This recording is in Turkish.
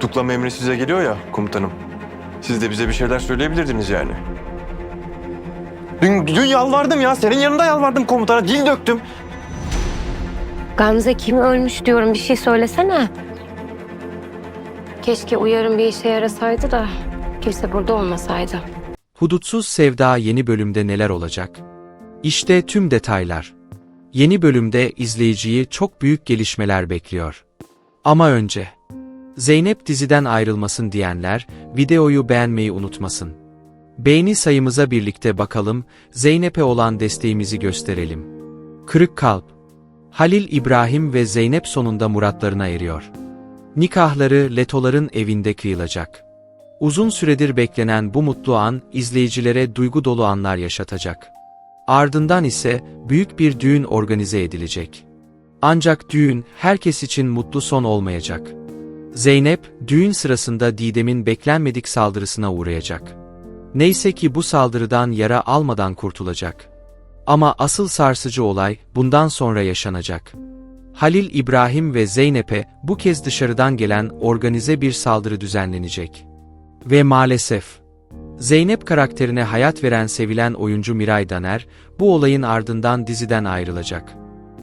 Tutuklama emri size geliyor ya komutanım. Siz de bize bir şeyler söyleyebilirdiniz yani. Dün, dün yalvardım ya. Senin yanında yalvardım komutana. Dil döktüm. Gamze kim ölmüş diyorum bir şey söylesene. Keşke uyarın bir işe yarasaydı da kimse burada olmasaydı. Hudutsuz Sevda yeni bölümde neler olacak? İşte tüm detaylar. Yeni bölümde izleyiciyi çok büyük gelişmeler bekliyor. Ama önce, Zeynep diziden ayrılmasın diyenler videoyu beğenmeyi unutmasın. Beğeni sayımıza birlikte bakalım, Zeynep'e olan desteğimizi gösterelim. Kırık Kalp Halil İbrahim ve Zeynep sonunda muratlarına eriyor. Nikahları Letoların evinde kıyılacak. Uzun süredir beklenen bu mutlu an izleyicilere duygu dolu anlar yaşatacak. Ardından ise büyük bir düğün organize edilecek. Ancak düğün herkes için mutlu son olmayacak. Zeynep, düğün sırasında Didem'in beklenmedik saldırısına uğrayacak. Neyse ki bu saldırıdan yara almadan kurtulacak. Ama asıl sarsıcı olay bundan sonra yaşanacak. Halil İbrahim ve Zeynep'e bu kez dışarıdan gelen organize bir saldırı düzenlenecek. Ve maalesef, Zeynep karakterine hayat veren sevilen oyuncu Miray Daner, bu olayın ardından diziden ayrılacak.